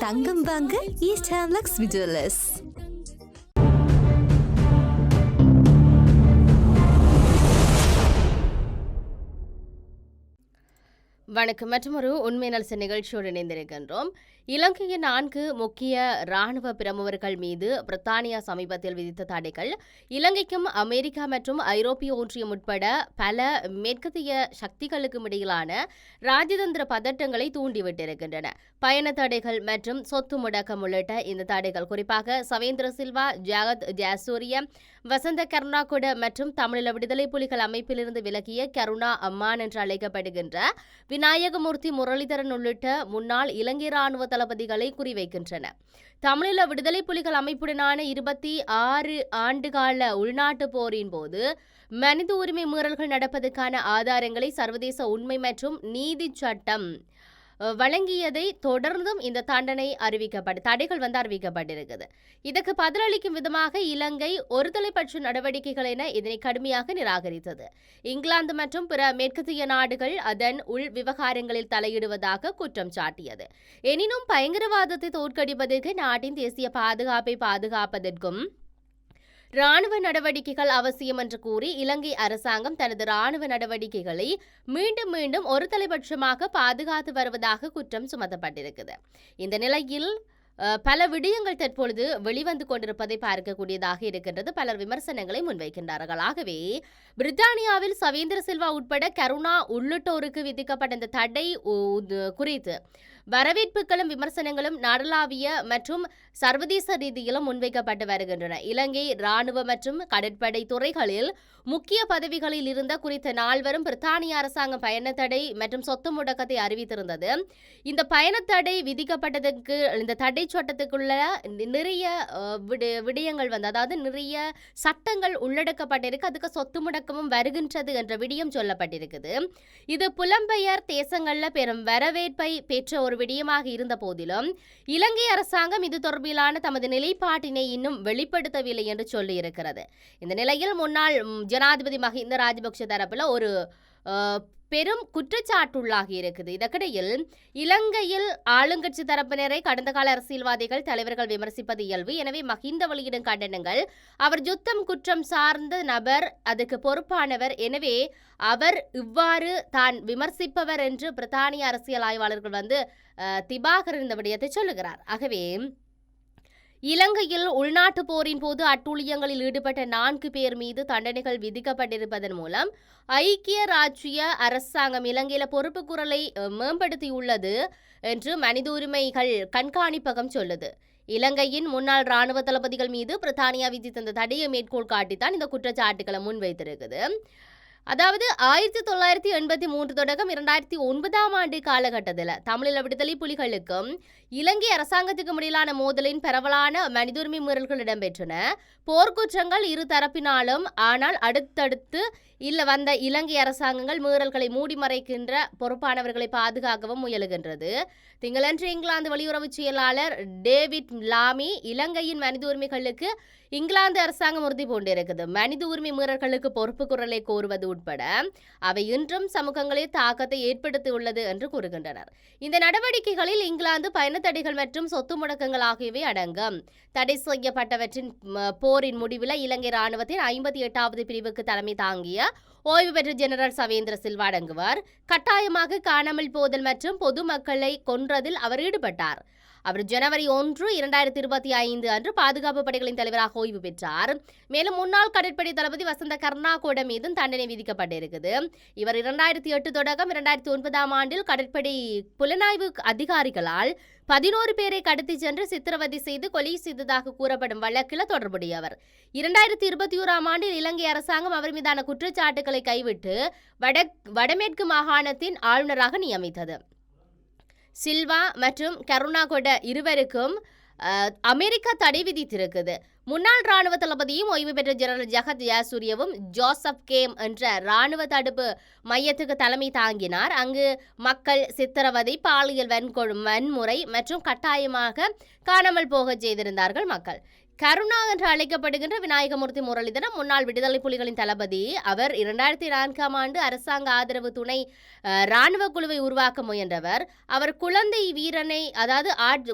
தங்கம் வாங்க ஈஸ்ட் ஹேம்லக்ஸ் விஜுவலர்ஸ் வணக்கம். மற்றொரு உண்மை நலச நிகழ்ச்சியோடு இணைந்திருக்கின்றோம். இலங்கையின் நான்கு முக்கிய ராணுவ பிரமுகர்கள் மீது பிரித்தானியா சமீபத்தில் விதித்த தடைகள் இலங்கைக்கும் அமெரிக்கா மற்றும் ஐரோப்பிய ஒன்றியம் உட்பட பல மேற்கத்திய சக்திகளுக்கும் இடையிலான ராஜதந்திர பதட்டங்களை தூண்டிவிட்டிருக்கின்றன. பயண தடைகள் மற்றும் சொத்து முடக்கம் உள்ளிட்ட இந்த தடைகள் குறிப்பாக சவேந்திர சில்வா ஜாகத் ஜாசூரிய வசந்த கருணாகுட மற்றும் தமிழீழ விடுதலை புலிகள் அமைப்பிலிருந்து விலகிய கருணா அம்மான் என்று அழைக்கப்படுகின்ற விநாயகமூர்த்தி முரளிதரன் உள்ளிட்ட முன்னாள் இலங்கை ராணுவ தளபதிகளை குறிவைக்கின்றன. தமிழீழ விடுதலை புலிகள் அமைப்புடனான இருபத்தி ஆறு ஆண்டுகால உள்நாட்டு போரின் போது மனித உரிமை மீறல்கள் நடப்பதற்கான ஆதாரங்களை சர்வதேச உண்மை மற்றும் நீதி சட்டம் வழங்கியதை தொடர்ந்தும் இந்த தண்டனை அறிவிக்கப்பட்டு தடைகள் வந்து அறிவிக்கப்பட்டிருக்குது. இதற்கு பதிலளிக்கும் விதமாக இலங்கை ஒருதலைப்பட்ச நடவடிக்கைகள் என இதனை கடுமையாக நிராகரித்தது. இங்கிலாந்து மற்றும் பிற மேற்கத்திய நாடுகள் அதன் உள் விவகாரங்களில் தலையிடுவதாக குற்றம் சாட்டியது. எனினும் பயங்கரவாதத்தை தோற்கடிப்பதற்கு நாட்டின் தேசிய பாதுகாப்பை பாதுகாப்பதற்கும் ராணுவ நடவடிக்கைகள் அவசியம் என்று கூறி இலங்கை அரசாங்கம் தனது ராணுவ நடவடிக்கைகளை மீண்டும் மீண்டும் ஒரு தலைபட்சமாக பாதுகாத்து வருவதாக குற்றம் சுமத்தப்பட்டிருக்குது. இந்த நிலையில் பல விடயங்கள் தற்பொழுது வெளிவந்து கொண்டிருப்பதை பார்க்கக்கூடியதாக இருக்கின்றது. பலர் விமர்சனங்களை முன்வைக்கின்றார்கள். ஆகவே பிரித்தானியாவில் சவேந்திர சில்வா உட்பட கருணா உள்ளிட்டோருக்கு விதிக்கப்பட்ட இந்த தடை உ- குறித்து வரவேற்புகளும் விமர்சனங்களும் நாடளாவிய மற்றும் சர்வதேச ரீதியிலும் முன்வைக்கப்பட்டு வருகின்றன. இலங்கை ராணுவ மற்றும் கடற்படை துறைகளில் முக்கிய பதவிகளில் இருந்த குறித்த நால்வரும் பிரித்தானிய அரசாங்கம் பயணத்தடை மற்றும் சொத்து முடக்கத்தை அறிவித்திருந்தது. இந்த பயணத்தடை விதிக்கப்பட்டதற்கு இந்த தடை சட்டத்துக்குள்ள நிறைய விடயங்கள் வந்து அதாவது நிறைய சட்டங்கள் உள்ளடக்கப்பட்டிருக்கு. அதுக்கு சொத்து முடக்கமும் வருகின்றது என்ற விடயம் சொல்லப்பட்டிருக்குது. இது புலம்பெயர் தேசங்களில் பெரும் வரவேற்பை பெற்ற ஒரு விடயமாக இருந்த போதிலும் இலங்கை அரசாங்கம் இது தொடர்பிலான தமது நிலைப்பாட்டினை இன்னும் வெளிப்படுத்தவில்லை என்று சொல்லியிருக்கிறது. இந்த நிலையில் முன்னாள் ஜனாதிபதி மஹிந்த ராஜபக்ஷ தரப்பில் ஒரு பெரும் குற்றச்சாட்டுள்ளாகி இருக்குது. இதற்கிடையில் இலங்கையில் ஆளுங்கட்சி தரப்பினரை கடந்த கால அரசியல்வாதிகள் தலைவர்கள் விமர்சிப்பது இயல்பு. எனவே மஹிந்த வெளியிடும் கண்டனங்கள். அவர் யுத்தம் குற்றம் சார்ந்த நபர் அதுக்கு பொறுப்பானவர். எனவே அவர் இவ்வாறு தான் விமர்சிப்பவர் என்று பிரித்தானிய அரசியல் ஆய்வாளர்கள் வந்து திபாகர் இந்த விடயத்தை சொல்லுகிறார். ஆகவே இலங்கையில் உள்நாட்டு போரின் போது அட்டூழியங்களில் ஈடுபட்ட நான்கு பேர் மீது தண்டனைகள் விதிக்கப்பட்டிருப்பதன் மூலம் ஐக்கிய ராஜ்ய அரசாங்கம் இலங்கையில பொறுப்பு குரலை மேம்படுத்தியுள்ளது என்று மனித உரிமைகள் கண்காணிப்பகம் சொல்லுது. இலங்கையின் முன்னாள் ராணுவ தளபதிகள் மீது பிரித்தானியா விதித்த தடையை மேற்கோள் காட்டித்தான் இந்த குற்றச்சாட்டுகளை முன்வைத்திருக்குது. அதாவது ஆயிரத்தி தொள்ளாயிரத்தி எண்பத்தி மூன்று தொடக்கம் இரண்டாயிரத்தி ஒன்பதாம் ஆண்டு காலகட்டத்தில் தமிழீழ விடுதலை புலிகளுக்கும் இலங்கை அரசாங்கத்துக்கும் இடையிலான மோதலின் பரவலான மனித உரிமை மீறல்கள் இடம்பெற்றன. போர்க்குற்றங்கள் இரு தரப்பினாலும் ஆனால் அடுத்தடுத்து இல்ல வந்த இலங்கை அரசாங்கங்கள் மீறல்களை மூடி மறைக்கின்ற பொறுப்பானவர்களை பாதுகாக்கவும் முயலுகின்றது. திங்களன்று இங்கிலாந்து வெளியுறவு செயலாளர் டேவிட் லாமி இலங்கையின் மனித உரிமைகளுக்கு இங்கிலாந்து அரசாங்கம் உறுதி பூண்டிருக்குது. மனித உரிமை மீறல்களுக்கு பொறுப்பு குரலை கோருவது உட்பட அவை இன்றும் சமூகங்களில் தாக்கத்தை ஏற்படுத்தியுள்ளது என்று கூறுகின்றனர். இந்த நடவடிக்கைகளில் இங்கிலாந்து பயணத்தடைகள் மற்றும் சொத்து முடக்கங்கள் ஆகியவை அடங்கும். தடை செய்யப்பட்டவற்றின் போரின் முடிவில் இலங்கை ராணுவத்தின் ஐம்பத்தி எட்டாவது பிரிவுக்கு தலைமை தாங்கிய ஓய்வு பெற்ற ஜெனரல் சவேந்திர சில்வா அடங்குவார். கட்டாயமாக காணாமல் போதல் மற்றும் பொதுமக்களை கொன்றதில் அவர் ஈடுபட்டார். அவர் ஜனவரி ஒன்று இரண்டாயிரத்தி இருபத்தி ஐந்து அன்று பாதுகாப்பு படைகளின் தலைவராக ஓய்வு பெற்றார். மேலும் முன்னாள் கடற்படை தளபதி வசந்த கர்ணாகோட மீதும் தண்டனை விதிக்கப்பட்டிருக்குது. இவர் இரண்டாயிரத்தி எட்டு தொடக்கம் இரண்டாயிரத்தி ஒன்பதாம் ஆண்டில் கடற்படை புலனாய்வு அதிகாரிகளால் பதினோரு பேரை கடத்தி சென்று சித்திரவதை செய்து கொலை செய்ததாக கூறப்படும் வழக்கில் தொடர்புடையவர். இரண்டாயிரத்தி இருபத்தி ஓராம் ஆண்டில் இலங்கை அரசாங்கம் அவர் மீதான குற்றச்சாட்டுகள் கைவிட்டு வட வடமேற்கு மாகாணத்தின் ஆளுநராக நியமித்தது. சில்வா மற்றும் கருணாகொட இருவருக்கும் அமெரிக்கா தடை விதித்திருக்குது. முன்னாள் ராணுவ தளபதியும் ஓய்வு பெற்ற ஜெனரல் ஜகத் ஜாசூரியவும் ஜோசப் கேம் என்ற ராணுவ தடுப்பு மையத்துக்கு தலைமை தாங்கினார். அங்கு மக்கள் சித்திரவதை பாலியல் வன்கொடு வன்முறை மற்றும் கட்டாயமாக காணாமல் போகச் செய்திருந்தார்கள் மக்கள். கருணா என்று அழைக்கப்படுகின்ற விநாயகமூர்த்தி முரளிதரன் முன்னாள் விடுதலை புலிகளின் தளபதி. அவர் இரண்டாயிரத்தி நான்காம் ஆண்டு அரசாங்க ஆதரவு துணை ராணுவ குழுவை உருவாக்க முயன்றவர். அவர் குழந்தை வீரனை அதாவது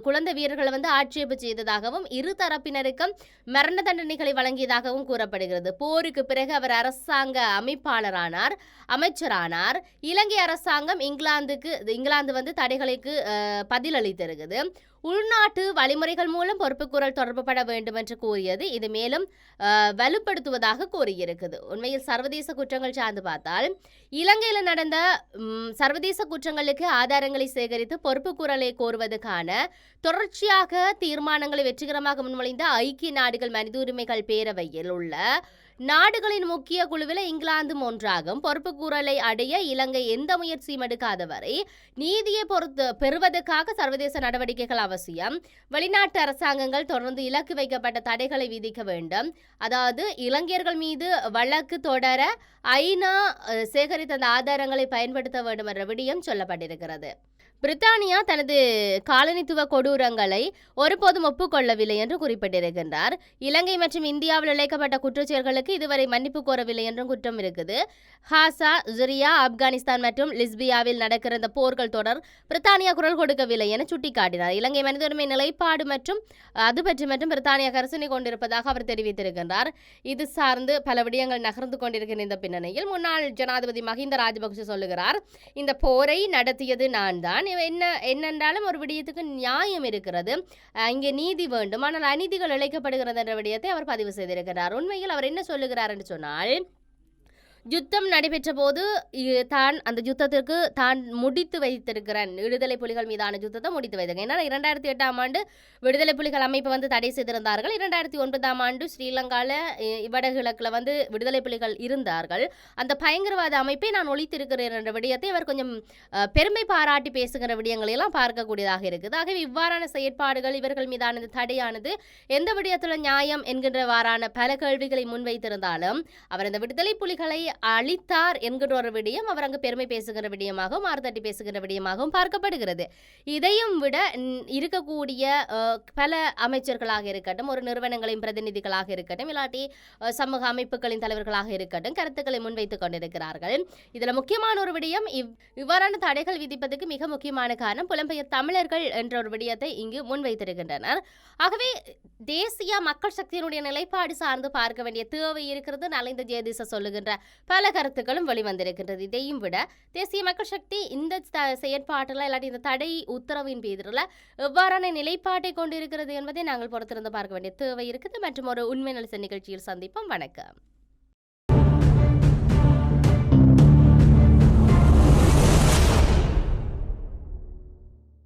குழந்தை வீரர்களை வந்து ஆட்சேபு செய்ததாகவும் இரு தரப்பினருக்கும் மரண தண்டனைகளை வழங்கியதாகவும் கூறப்படுகிறது. போருக்கு பிறகு அவர் அரசாங்க அமைப்பாளரானார் அமைச்சரானார். இலங்கை அரசாங்கம் இங்கிலாந்துக்கு இங்கிலாந்து வந்து தடைகளுக்கு பதிலளித்திருக்குது. உள்நாட்டு வழிமுறைகள் மூலம் பொறுப்புக்கூறல் தொடர்புபட வேண்டும் என்று கூறியது. இது மேலும் வலுப்படுத்துவதாக கூறியிருக்குது. உண்மையில் சர்வதேச குற்றங்கள் சார்ந்து பார்த்தால் இலங்கையில் நடந்த சர்வதேச குற்றங்களுக்கு ஆதாரங்களை சேகரித்து பொறுப்புக்கூறலை கோருவதற்கான தொடர்ச்சியாக தீர்மானங்களை வெற்றிகரமாக முன்மொழிந்த ஐக்கிய நாடுகள் மனித உரிமைகள் பேரவையில் உள்ள நாடுகளின் முக்கிய குழுவில் இங்கிலாந்தும் ஒன்றாகும். பொறுப்புக்கூறலை அடைய இலங்கை எந்த முயற்சியும் எடுக்காத வரை நீதியை பொறுத்து பெறுவதற்காக சர்வதேச நடவடிக்கைகள் அவசியம். வெளிநாட்டு அரசாங்கங்கள் தொடர்ந்து இலக்கு வைக்கப்பட்ட தடைகளை விதிக்க வேண்டும். அதாவது இலங்கையர்கள் மீது வழக்கு தொடர ஐநா சேகரித்த அந்த ஆதாரங்களை பயன்படுத்த வேண்டும் என்ற விடயம் சொல்லப்பட்டிருக்கிறது. பிரித்தானியா தனது காலனித்துவ கொடூரங்களை ஒருபோதும் ஒப்புக்கொள்ளவில்லை என்று குறிப்பிட்டிருக்கின்றார். இலங்கை மற்றும் இந்தியாவில் இழைக்கப்பட்ட குற்றச்செயல்களுக்கு இதுவரை மன்னிப்பு கோரவில்லை என்றும் குற்றம் இருக்குது. ஹாசா ஜுரியா ஆப்கானிஸ்தான் மற்றும் லிஸ்பியாவில் நடக்கிற இந்த போர்கள் தொடர் பிரித்தானியா குரல் கொடுக்கவில்லை என சுட்டிக்காட்டினார். இலங்கை மனித உரிமை நிலைப்பாடு மற்றும் அது பற்றி மற்றும் பிரித்தானியா கரிசனை கொண்டிருப்பதாக அவர் தெரிவித்திருக்கின்றார். இது சார்ந்து பல விடயங்கள் நகர்ந்து கொண்டிருக்கின்ற இந்த பின்னணியில் முன்னாள் ஜனாதிபதி மஹிந்த ராஜபக்சே சொல்லுகிறார் இந்த போரை நடத்தியது நான் தான் என்ன என்னென்றாலும் ஒரு விடயத்துக்கு நியாயம் இருக்கிறது. இங்கே நீதி வேண்டும். ஆனால் அநீதிகள் இழைக்கப்படுகிறது என்ற விடயத்தை அவர் பதிவு செய்திருக்கிறார். உண்மையில் அவர் என்ன சொல்லுகிறார் என்று சொன்னால் யுத்தம் நடைபெற்ற போது தான் அந்த யுத்தத்திற்கு தான் முடித்து வைத்திருக்கிறேன். விடுதலை புலிகள் மீதான யுத்தத்தை முடித்து வைத்திருக்கேன் ஏன்னா இரண்டாயிரத்தி எட்டாம் ஆண்டு விடுதலை புலிகள் அமைப்பு வந்து தடை செய்திருந்தார்கள். இரண்டாயிரத்தி ஒன்பதாம் ஆண்டு ஸ்ரீலங்காவில் வடகிழக்கில் வந்து விடுதலை புலிகள் இருந்தார்கள். அந்த பயங்கரவாத அமைப்பை நான் ஒழித்திருக்கிறேன் என்ற விடயத்தை அவர் கொஞ்சம் பெருமை பாராட்டி பேசுகிற விடயங்களை எல்லாம் பார்க்கக்கூடியதாக இருக்குது. ஆகவே இவ்வாறான செயற்பாடுகள் இவர்கள் மீதான தடையானது எந்த விடயத்தில் நியாயம் என்கின்றவாறான பல கேள்விகளை முன்வைத்திருந்தாலும் அவர் இந்த விடுதலை புலிகளை அளித்தார் என்கிற ஒரு விடயம் அவர் அங்கு பெருமை பேசுகிற விடயமாகவும் மாறுதட்டி பேசுகிற விடயமாகவும் பார்க்கப்படுகிறது. இதையும் விட இருக்கக்கூடிய பல அமைச்சர்களாக இருக்கட்டும் ஒரு நிறுவனங்களின் பிரதிநிதிகளாக இருக்கட்டும் இல்லாட்டி சமூக அமைப்புகளின் தலைவர்களாக இருக்கட்டும் கருத்துக்களை முன்வைத்துக் கொண்டிருக்கிறார்கள். இதில் முக்கியமான ஒரு விடயம் இவ் இவ்வாறான தடைகள் விதிப்பதற்கு மிக முக்கியமான காரணம் புலம்பெயர் தமிழர்கள் என்ற ஒரு விடயத்தை இங்கு முன்வைத்திருக்கின்றனர். ஆகவே தேசிய மக்கள் சக்தியினுடைய நிலைப்பாடு சார்ந்து பார்க்க வேண்டிய தேவை இருக்கிறது நலிந்த ஜெயதிச சொல்லுகின்ற பல கருத்துக்களும் வெளிவந்திருக்கின்றது. இதையும் விட தேசிய மக்கள் சக்தி இந்த செயற்பாட்டில் இல்லாட்டி இந்த தடை உத்தரவின் பேரில் எவ்வாறான நிலைப்பாட்டை கொண்டிருக்கிறது என்பதை நாங்கள் பொறுத்திருந்து பார்க்க வேண்டிய தேவை இருக்குது. மற்றும் ஒரு உண்மை நலச நிகழ்ச்சியில் சந்திப்போம். வணக்கம்.